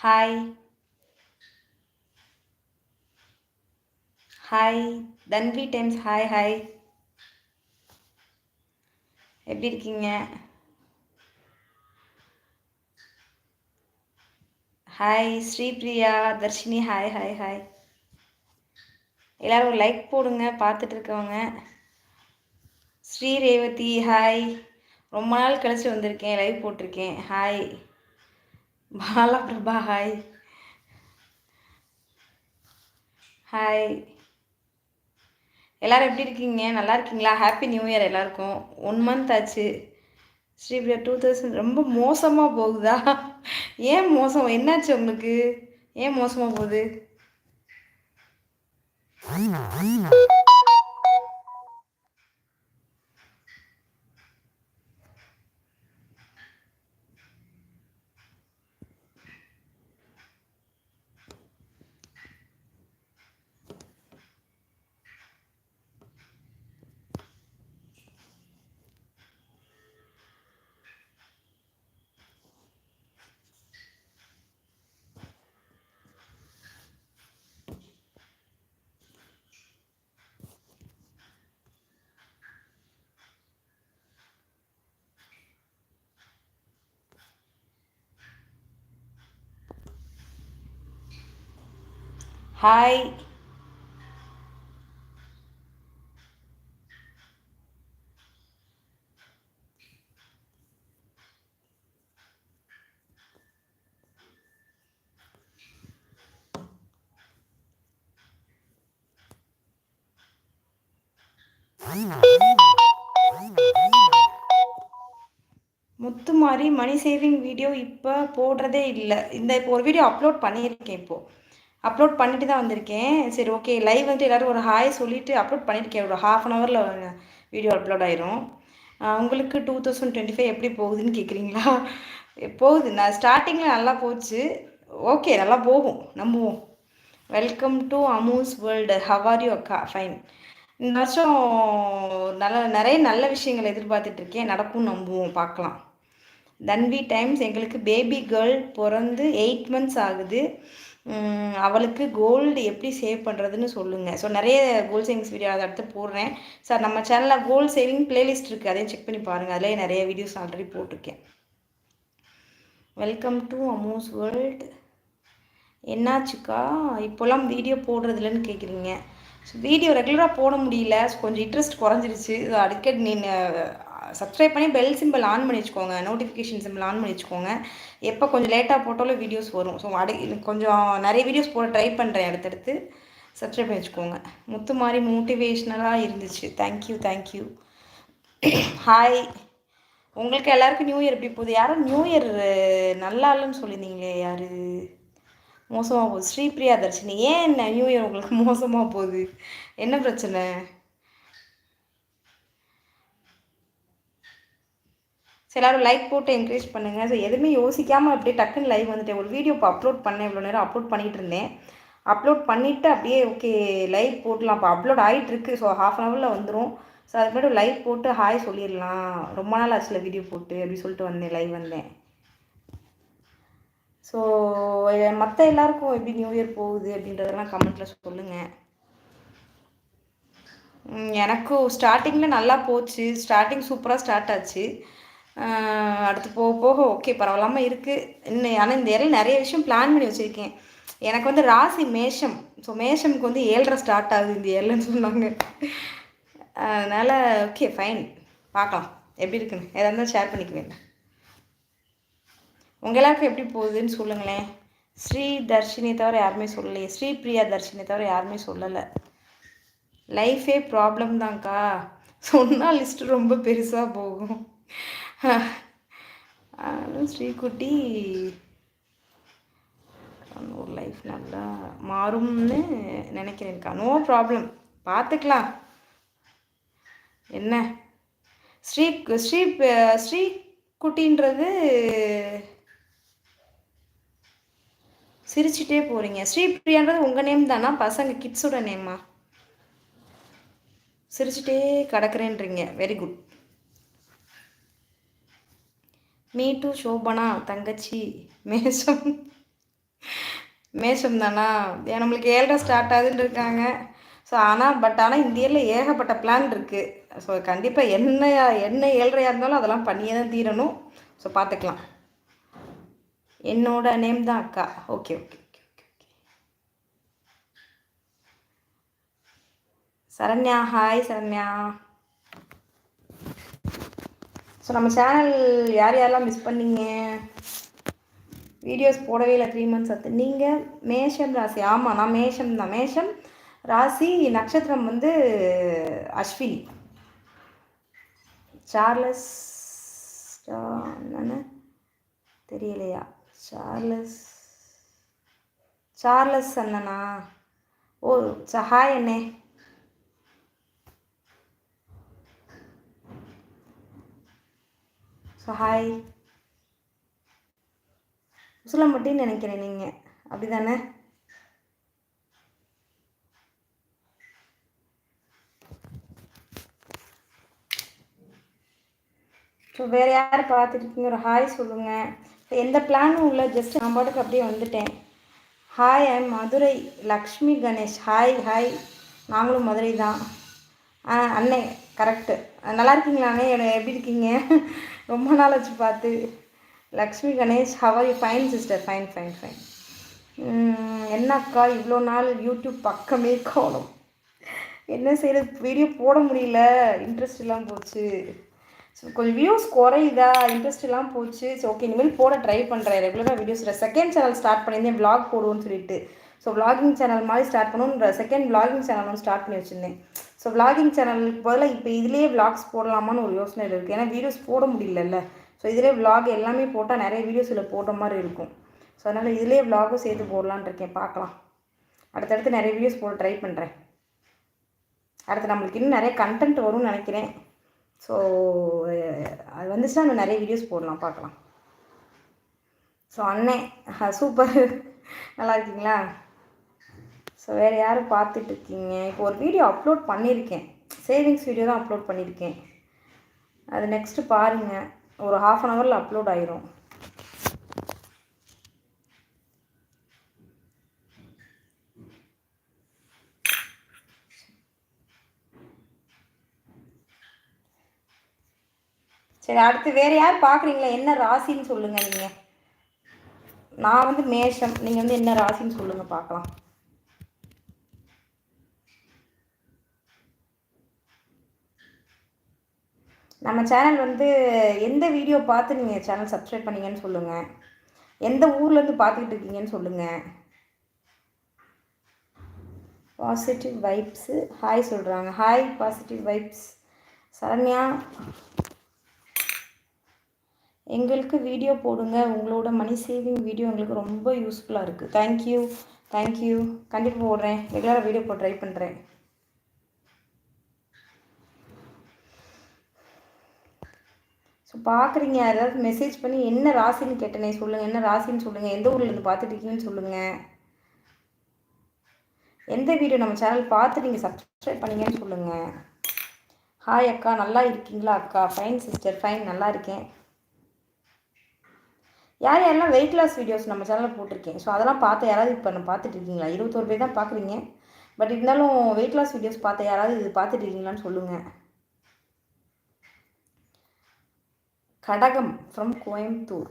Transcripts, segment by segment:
Hi hi Tanvi times hi hi எப்படி இருக்கீங்க? Hi Sripriya Dharshini. Hi hi hi எல்லோரும் ஒரு லைக் போடுங்க பார்த்துட்டு இருக்கவங்க. ஸ்ரீ ரேவதி ஹாய் ரொம்ப நாள் கழிச்சு வந்திருக்கேன் லைவ் போட்டிருக்கேன். Hi Bala Prabha hi hi எல்லோரும் எப்படி இருக்கீங்க? நல்லா இருக்கீங்களா? ஹாப்பி நியூ இயர் எல்லாருக்கும். ஒன் மந்த் ஆச்சு. ஸ்ரீபிரியா டூ தௌசண்ட் ரொம்ப மோசமாக போகுதா? ஏன் மோசம்? என்னாச்சு உங்களுக்கு? ஏன் மோசமாக போகுது? Hi Muthumari money saving video இப்போ போடுறதே இல்லை. இந்த இப்போ ஒரு வீடியோ அப்லோட் பண்ணியிருக்கேன் இப்போது அப்லோட் பண்ணிட்டு தான் வந்திருக்கேன். சரி ஓகே லைவ் வந்துட்டு எல்லோரும் ஒரு ஹாய் சொல்லிவிட்டு அப்லோட் பண்ணியிருக்கேன் ஒரு ஹாஃப் அன் ஹவரில் வீடியோ அப்லோட் ஆயிரும். உங்களுக்கு டூ தௌசண்ட் டுவெண்ட்டி ஃபைவ் எப்படி போகுதுன்னு கேட்குறீங்களா போகுது. நான் ஸ்டார்டிங்கில் நல்லா போச்சு. ஓகே நல்லா போகும். நம்புவோம். Welcome to Amoos world how are you அக்கா? ஃபைன் இந்த வருஷம் நல்ல நிறைய நல்ல விஷயங்கள் எதிர்பார்த்துட்ருக்கேன் நடக்கும் நம்புவோம். பார்க்கலாம். தன்வி டைம்ஸ் எங்களுக்கு பேபி கேர்ள் பிறந்து எயிட் மந்த்ஸ் ஆகுது. அவளுக்கு கோல்டு எப்படி சேவ் பண்ணுறதுன்னு சொல்லுங்கள் ஸோ நிறைய கோல் சேவிங்ஸ் வீடியோ அதை அடுத்து போடுறேன். சார் நம்ம சேனலில் கோல் சேவிங் பிளேலிஸ்ட் இருக்குது அதையும் செக் பண்ணி பாருங்கள் அதிலே நிறைய வீடியோஸ் ஆல்ரெடி போட்டிருக்கேன். வெல்கம் டு அமோஸ் வேர்ல்டு என்னாச்சுக்கா? இப்போல்லாம் வீடியோ போடுறதில்லன்னு கேட்குறீங்க ஸோ வீடியோ ரெகுலராக போட முடியல. கொஞ்சம் இன்ட்ரெஸ்ட் குறைஞ்சிருச்சு. அடிக்கடி நீ சப்ஸ்கிரைப் பண்ணி பெல் சிம்பிள் ஆன் பண்ணி வச்சுக்கோங்க. நோட்டிஃபிகேஷன் சிம்பிள் ஆன் பண்ணி வச்சுக்கோங்க. எப்போ கொஞ்சம் லேட்டாக போட்டாலும் வீடியோஸ் வரும். ஸோ அடி கொஞ்சம் நிறைய வீடியோஸ் போட ட்ரை பண்ணுறேன் அடுத்தடுத்து. சப்ஸ்கிரைப் பண்ணி வச்சுக்கோங்க. முத்து மாதிரி மோட்டிவேஷ்னலாக இருந்துச்சு. தேங்க்யூ தேங்க்யூ ஹாய் உங்களுக்கு எல்லாருக்கும் நியூ இயர் எப்படி போகுது? யாரும் நியூ இயர் நல்லா இல்லைன்னு சொல்லியிருந்தீங்களே யார்? மோசமாக போகுது. ஸ்ரீபிரியா தர்ஷினி ஏன் என்ன நியூ இயர் உங்களுக்கு மோசமாக போகுது? என்ன பிரச்சனை? எல்லோரும் லைக் போட்டு என்கரேஜ் பண்ணுங்கள் ஸோ எதுவுமே யோசிக்காமல் அப்படியே டக்குன்னு லைவ் வந்துட்டேன். ஒரு வீடியோ இப்போ அப்லோட் பண்ணேன். இவ்வளோ நேரம் அப்லோட் பண்ணிகிட்டு இருந்தேன். அப்லோட் பண்ணிவிட்டு அப்படியே ஓகே லைவ் போடலாம் இப்போ அப்லோட் ஆகிட்டுருக்கு ஸோ ஹாஃப் அன் ஹவரில் வந்துடும் ஸோ அதுக்கு முன்னாடி லைவ் போட்டு ஹாய் சொல்லிடலாம். ரொம்ப நாள் ஆச்சுல வீடியோ போட்டு அப்படி சொல்லிட்டு வந்தேன் லைவ் வந்தேன். ஸோ மற்ற எல்லாருக்கும் எப்படி நியூ இயர் போகுது அப்படின்றதெல்லாம் கமெண்ட்டில் சொல்லுங்கள் எனக்கும் ஸ்டார்டிங்கில் நல்லா போச்சு. ஸ்டார்டிங் சூப்பராக ஸ்டார்ட் ஆச்சு. அடுத்து போக போக ஓகே பரவாயில்லாமல் இருக்குது இன்னும் ஆனால் இந்த இடையில நிறைய விஷயம் பிளான் பண்ணி வச்சுருக்கேன். எனக்கு வந்து ராசி மேஷம். ஸோ மேஷமுக்கு வந்து ஏழரை ஸ்டார்ட் ஆகுது இந்த ஏழுன்னு சொன்னாங்க. அதனால் ஓகே ஃபைன் பார்க்கலாம். எப்படி இருக்குன்னு. எதாக இருந்தால் ஷேர் பண்ணிக்குவேன். உங்கள் எல்லாருக்கும் எப்படி போகுதுன்னு சொல்லுங்களேன். ஸ்ரீ தர்ஷினி தவிர யாருமே சொல்லலையே. ஸ்ரீ பிரியா தர்ஷினி தவிர யாருமே சொல்லலை. லைஃபே ப்ராப்ளம் தான்க்கா. சொன்னால் லிஸ்ட்டு ரொம்ப பெருசாக போகும். ஸ்ரீகுட்டி ஒரு லைஃப் நல்லா மாறும்னு நினைக்கிறேன்க்கா நோ ப்ராப்ளம் பார்த்துக்கலாம் என்ன? ஸ்ரீ ஸ்ரீ ஸ்ரீ குட்டின்றது சிரிச்சிட்டே போகிறீங்க ஸ்ரீபிரியான்றது உங்கள் நேம் தானா? பசங்க கிட்ஸோட நேமா சிரிச்சிட்டே கிடக்குறேன்றீங்க. Very good me too Shobana தங்கச்சி. மேஷம். மேஷம் தானா? நம்மளுக்கு ஏழரை ஸ்டார்ட் ஆகுதுன்னு இருக்காங்க. ஸோ ஆனால் பட் ஆனால் இந்த இயரில் ஏகப்பட்ட பிளான் இருக்குது ஸோ கண்டிப்பாக என்ன என்ன ஏழ்றையாக இருந்தாலும் அதெல்லாம் பண்ணியே தான் தீரணும். ஸோ பார்த்துக்கலாம் என்னோட நேம் தான் அக்கா. Okay okay okay okay okay Saranya hi Saranya. So நம்ம சேனல் யார் யாரெல்லாம் மிஸ் பண்ணீங்க? வீடியோஸ் போடவே இல்லை த்ரீ மந்த்ஸ் ஆகுது நீங்கள் மேஷம் ராசி. ஆமாம் நான் மேஷம் தான். மேஷம் ராசி நட்சத்திரம் வந்து அஸ்வினி. சார்லஸ் என்னன்னு தெரியலையா? சார்லஸ் சார்லஸ் அண்ணனா? ஓ ஹாய் அண்ணே. ஸோ ஹாய் உசிலம்பட்டின்னு நினைக்கிறேன் நீங்கள் அப்படி தானே ஸோ வேறு யார் பார்த்துருக்கீங்க? ஒரு ஹாய் சொல்லுங்கள் எந்த பிளானும் இல்லை. ஜஸ்ட் நான் பாட்டுக்கு அப்படியே வந்துட்டேன். Hi I Madurai Lakshmi Ganesh hi hi நாங்களும் மதுரை தான் அண்ணே கரெக்டு நல்லா இருக்கீங்களாண்ணே எப்படி இருக்கீங்க? ரொம்ப நாள் வச்சு பார்த்து. Lakshmi Ganesh how are you fine sister fine fine fine என்னக்கா இவ்வளோ நாள் யூடியூப் பக்கமே காணும். என்ன செய்கிறது வீடியோ போட முடியல. இன்ட்ரெஸ்ட் இல்லாமல் போச்சு. ஸோ கொஞ்சம் வியூஸ் குறையுதா? இன்ட்ரெஸ்ட் எல்லாம் போச்சு. ஸோ ஓகே இனிமேல் போட ட்ரை பண்ணுறேன் ரெகுலராக வீடியோஸ் செகண்ட் சேனல் ஸ்டார்ட் பண்ணியிருந்தேன். வ்ளாக் போடுவோன்னு சொல்லிட்டு. ஸோ வ்ளாகிங் சேனல் மாதிரி ஸ்டார்ட் பண்ணணும் செகண்ட் வ்ளாகிங் சேனல் ஒன்று ஸ்டார்ட் பண்ணி வச்சுருந்தேன். ஸோ விளாகிங் சேனலுக்கு பதிலாக இப்போ இதிலேயே விளாக்ஸ் போடலாமான்னு ஒரு யோசனை இருக்குது ஏன்னா வீடியோஸ் போட முடியலல்ல. ஸோ இதிலே விளாக் எல்லாமே போட்டால் நிறைய வீடியோஸ் இதில் போடுற மாதிரி இருக்கும். ஸோ அதனால் இதிலே விளாகும் சேர்த்து போடலான் இருக்கேன். பார்க்கலாம். அடுத்தடுத்து நிறைய வீடியோஸ் போட ட்ரை பண்ணுறேன் அடுத்து நம்மளுக்கு இன்னும் நிறைய கண்டென்ட் வரும்னு நினைக்கிறேன். ஸோ அது வந்துச்சுன்னா நம்ம நிறைய வீடியோஸ் போடலாம். பார்க்கலாம். ஸோ அண்ணன் சூப்பர் நல்லா இருக்கீங்களா? ஸோ வேறு யாரும் பார்த்துட்ருக்கீங்க? இப்போ ஒரு வீடியோ அப்லோட் பண்ணியிருக்கேன். சேவிங்ஸ் வீடியோ தான் அப்லோட் பண்ணியிருக்கேன். அது நெக்ஸ்ட்டு பாருங்கள் ஒரு ஹாஃப் அன் ஹவரில் அப்லோட் ஆயிரும். சரி அடுத்து வேறு யார் பார்க்குறீங்களா? என்ன ராசின்னு சொல்லுங்கள் நீங்கள் நான் வந்து மேஷம். நீங்கள் வந்து என்ன ராசின்னு சொல்லுங்கள் பார்க்கலாம். நம்ம சேனல் வந்து எந்த வீடியோ பார்த்து நீங்கள் சேனல் சப்ஸ்கிரைப் பண்ணீங்கன்னு சொல்லுங்கள் எந்த ஊர்லேருந்து பார்த்துக்கிட்டு இருக்கீங்கன்னு சொல்லுங்கள் பாசிட்டிவ் வைப்ஸு ஹாய் சொல்கிறாங்க ஹாய் பாசிட்டிவ் வைப்ஸ் சரண்யா எங்களுக்கு வீடியோ போடுங்க. உங்களோட மணி சேவிங் வீடியோ எங்களுக்கு ரொம்ப யூஸ்ஃபுல்லாக இருக்குது தேங்க்யூ தேங்க்யூ கண்டிப்பாக போடுறேன். ரெகுலராக வீடியோ போட ட்ரை பண்ணுறேன் ஸோ பார்க்குறீங்க யாராவது மெசேஜ் பண்ணி என்ன ராசின்னு கேட்டனே சொல்லுங்கள் என்ன ராசின்னு சொல்லுங்கள் எந்த ஊர்லேருந்து பார்த்துட்டு இருக்கீங்கன்னு சொல்லுங்கள் எந்த வீடியோ நம்ம சேனல் பார்த்து நீங்கள் சப்ஸ்கிரைப் பண்ணீங்கன்னு சொல்லுங்கள் ஹாய் அக்கா நல்லா இருக்கீங்களா அக்கா? ஃபைன் சிஸ்டர் ஃபைன் நல்லா இருக்கேன். யார் யாரெல்லாம் வெயிட் லாஸ் வீடியோஸ் நம்ம சேனலில் போட்டிருக்கேன் ஸோ அதெல்லாம் பார்த்து யாராவது இப்போ நம்ம பார்த்துட்டு இருக்கீங்களா? இருபத்தோரு பேர் தான் பார்க்குறீங்க. பட் இருந்தாலும் வெயிட் லாஸ் வீடியோஸ் பார்த்த யாராவது இது பார்த்துட்டு இருக்கீங்களான்னு சொல்லுங்கள் கடகம் ஃப்ரம் கோயம்புத்தூர்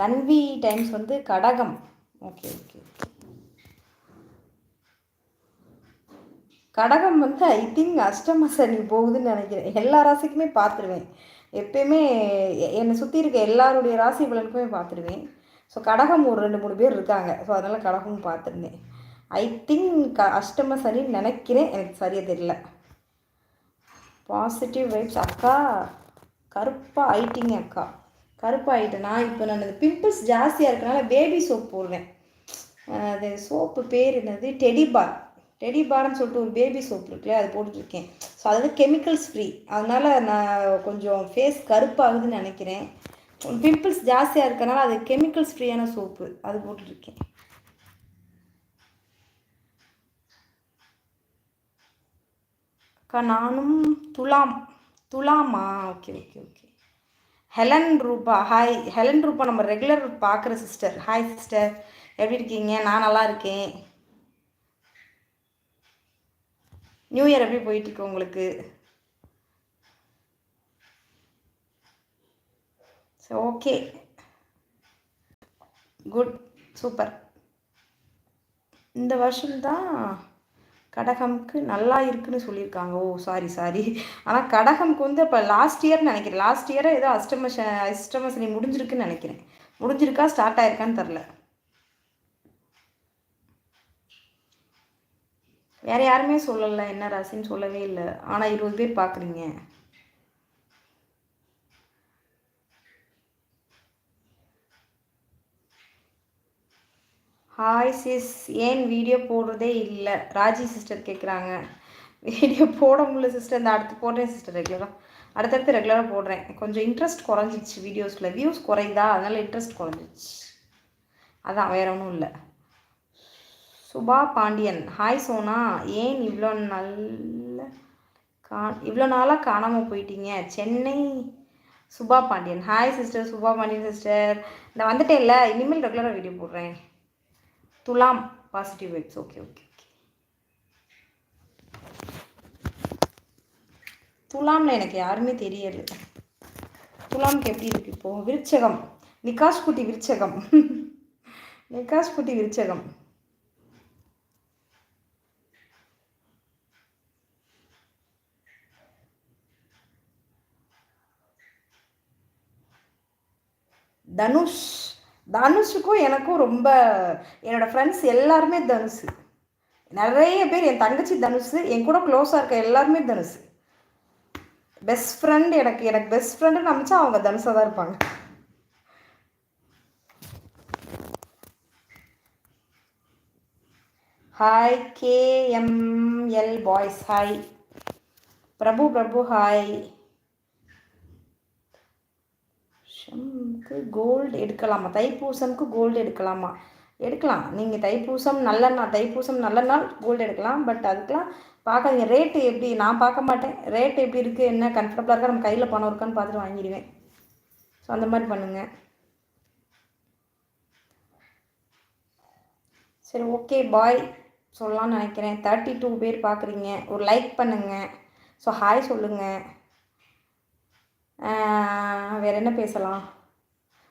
தன்வி டைம்ஸ் வந்து கடகம். ஓகே ஓகே கடகம் வந்து ஐ திங்க் அஷ்டம சனி போகுதுன்னு நினைக்கிறேன். எல்லா ராசிக்குமே பார்த்துருவேன். எப்பயுமே என்னை சுற்றி இருக்க எல்லாருடைய ராசி பலனுக்குமே பார்த்துருவேன். ஸோ கடகம் ஒரு ரெண்டு மூணு பேர் இருக்காங்க. ஸோ அதனால் கடகமும் பார்த்துருந்தேன். ஐ திங்க் க அஷ்டம சனின்னு நினைக்கிறேன். எனக்கு சரியாக தெரியல. பாசிட்டிவ் வைப்ஸ் அக்கா கருப்பாக ஆயிட்டிங்க அக்கா. கருப்பாக ஆயிட்டேனா. இப்போ நான் பிம்பிள்ஸ் ஜாஸ்தியாக இருக்கனால பேபி சோப் போடுவேன். அது சோப்பு பேர் என்னது? டெடி பார் டெடி பார்னு சொல்லிட்டு ஒரு பேபி சோப் இருக்குல்ல அது போட்டுட்ருக்கேன். ஸோ அது கெமிக்கல்ஸ் ஃப்ரீ அதனால் நான் கொஞ்சம் ஃபேஸ் கருப்பாகுதுன்னு நினைக்கிறேன். பிம்பிள்ஸ் ஜாஸ்தியாக இருக்கனால அது கெமிக்கல்ஸ் ஃப்ரீயான சோப்பு அது போட்டுட்ருக்கேன். அக்கா நானும் துலாம். துலாமா? Okay okay okay Helen Rupa hi Helen Rupa நம்ம ரெகுலர் பார்க்குற சிஸ்டர் ஹாய் சிஸ்டர் எப்படி இருக்கீங்க? நான் நல்லா இருக்கேன். நியூ இயர் எப்படி போயிட்டுருக்கு உங்களுக்கு? ஸோ ஓகே குட் சூப்பர் இந்த வருஷம்தான் கடகம்க்கு நல்லா இருக்குன்னு சொல்லியிருக்காங்க. ஓ சாரி சாரி ஆனால் கடகம்க்கு வந்து இப்போ லாஸ்ட் இயர்னு நினைக்கிறேன். லாஸ்ட் இயரை ஏதோ அஷ்டம அஷ்டமசனி முடிஞ்சிருக்குன்னு நினைக்கிறேன். முடிஞ்சிருக்கா ஸ்டார்ட் ஆயிருக்கான்னு தெரில வேறு யாருமே சொல்லலை என்ன ராசின்னு சொல்லவே இல்லை. ஆனால் இருபது பேர் பார்க்குறீங்க ஹாய் சிஸ் ஏன் வீடியோ போடுறதே இல்லை? ராஜி சிஸ்டர் கேட்குறாங்க வீடியோ போட முடியல சிஸ்டர் இந்த அடுத்து போடுறேன் சிஸ்டர் ரெகுலராக அடுத்தடுத்து ரெகுலராக போடுறேன். கொஞ்சம் இன்ட்ரெஸ்ட் குறைஞ்சிச்சு வீடியோஸில் வியூஸ் குறைந்தா அதனால் இன்ட்ரெஸ்ட் குறைஞ்சிச்சு அதான் வேற ஒன்றும் இல்லை. சுபா பாண்டியன். ஹாய் சோனா. ஏன் இவ்வளோ நல்ல கா இவ்வளோ நாளாக காணாமல் போயிட்டீங்க? Chennai Subha Pandian. Hi sister Subha Pandian sister இந்த வந்துட்டேன்ல. இல்லை இனிமேல் ரெகுலராக வீடியோ போடுறேன். துலாம் positive vibes okay okay okay துலாம்னு எனக்கு யாருமே தெரியல. துலாம்க்கு எப்படி இருக்கு இப்போது விருச்சகம். நிகாஷ் குட்டி விருச்சகம். நிகாஷ் குட்டி விருச்சகம். தனுஷ். தனுஷுக்கும் எனக்கும் ரொம்ப என்னோடய ஃப்ரெண்ட்ஸ் எல்லாருமே தனுஷ். நிறைய பேர் என் தங்கச்சி தனுஷ் என் கூட க்ளோஸாக இருக்க எல்லாருமே தனுஷ். பெஸ்ட் ஃப்ரெண்ட் எனக்கு எனக்கு பெஸ்ட் ஃப்ரெண்டுன்னு நினச்சா அவங்க தனுஷாக தான் இருப்பாங்க. Hi KML boys hi Prabhu Prabhu hi ஷம்க்கு gold எடுக்கலாமா? தைப்பூசம்க்கு கோல்டு எடுக்கலாமா? எடுக்கலாம். நீங்கள் தைப்பூசம் நல்ல நாள் தைப்பூசம் நல்ல நாள் கோல்டு எடுக்கலாம். பட் அதுக்கெலாம் பார்க்காதீங்க. ரேட்டு எப்படி? நான் பார்க்க மாட்டேன். ரேட் எப்படி இருக்குது என்ன? கம்ஃபர்டபுளாக இருக்கா? நம்ம கையில் பணம் இருக்கான்னு பார்த்துட்டு வாங்கிடுவேன். ஸோ அந்த மாதிரி பண்ணுங்கள் சரி ஓகே பாய் சொல்லலாம்னு நினைக்கிறேன். தேர்ட்டி டூ பேர் பார்க்குறீங்க. ஒரு லைக் பண்ணுங்கள் ஸோ ஹாய் சொல்லுங்கள் வேறு என்ன பேசலாம்?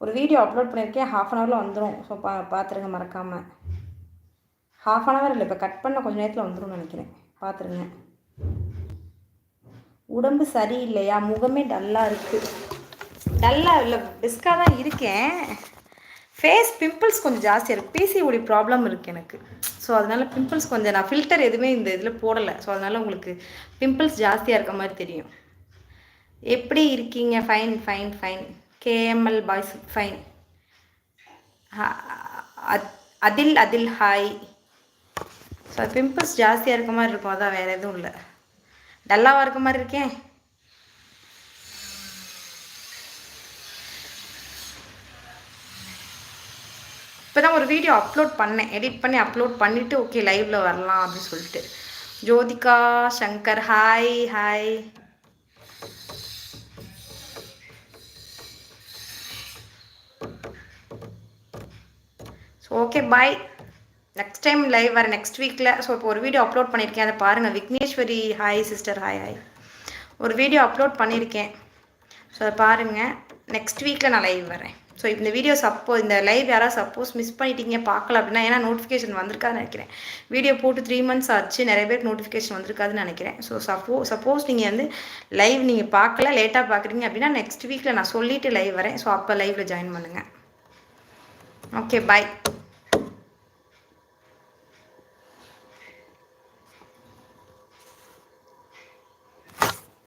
ஒரு வீடியோ அப்லோட் பண்ணியிருக்கேன் ஹாஃப் அன் ஹவரில் வந்துடும் ஸோ பா பார்த்துருங்க மறக்காமல் ஹாஃப் அன் ஹவர் இல்லை இப்போ கட் பண்ண கொஞ்சம் நேரத்தில் வந்துடும் நினைக்கிறேன். பார்த்துருங்க உடம்பு சரியில்லையா? முகமே டல்லாக இருக்குது டல்லாக இல்லை பிஸ்காக தான் இருக்கேன். ஃபேஸ் பிம்பிள்ஸ் கொஞ்சம் ஜாஸ்தியாக இருக்குது பிசிஓடி ப்ராப்ளம் இருக்குது எனக்கு. ஸோ அதனால் பிம்பிள்ஸ் கொஞ்சம் நான் ஃபில்டர் எதுவுமே இந்த இதில் போடலை. ஸோ அதனால் உங்களுக்கு பிம்பிள்ஸ் ஜாஸ்தியாக இருக்க மாதிரி தெரியும். எப்படி இருக்கீங்க? Fine fine fine KML boys fine அதில் அதில் ஹாய் ஸோ பிம்பிள்ஸ் ஜாஸ்தியாக இருக்க மாதிரி இருக்கும் அதான் வேறு எதுவும் இல்லை. டல்லாவாக இருக்க மாதிரி இருக்கேன் இப்போ தான் ஒரு வீடியோ அப்லோட் பண்ணேன். எடிட் பண்ணி அப்லோட் பண்ணிவிட்டு ஓகே லைவில் வரலாம் அப்படின்னு சொல்லிட்டு. Jyothika Shankar hi hi okay bye next time live வர நெக்ஸ்ட் வீக்கில் ஸோ இப்போ ஒரு வீடியோ அப்லோட் பண்ணியிருக்கேன் அதை பாருங்கள் Vigneshwari hi sister hi hi ஒரு வீடியோ அப்லோட் பண்ணியிருக்கேன் ஸோ அதை பாருங்கள் நெக்ஸ்ட் வீக்கில் நான் லைவ் வரேன். ஸோ இந்த வீடியோ சப்போ இந்த லைவ் யாராவது சப்போஸ் மிஸ் பண்ணிட்டீங்க பார்க்கல அப்படின்னா ஏன்னா நோட்டிஃபிகேஷன் வந்திருக்காதுன்னு நினைக்கிறேன். வீடியோ போட்டு த்ரீ மந்த்ஸ் ஆச்சு. நிறைய பேருக்கு நோட்டிஃபிகேஷன் வந்திருக்காதுன்னு நினைக்கிறேன். ஸோ சப்போ சப்போஸ் நீங்கள் வந்து லைவ் நீங்கள் பார்க்கல லேட்டாக பார்க்குறீங்க அப்படின்னா நெக்ஸ்ட் வீக்கில் நான் சொல்லிவிட்டு லைவ் வரேன். ஸோ அப்போ லைவில் ஜாயின் பண்ணுங்கள் ஓகே பாய்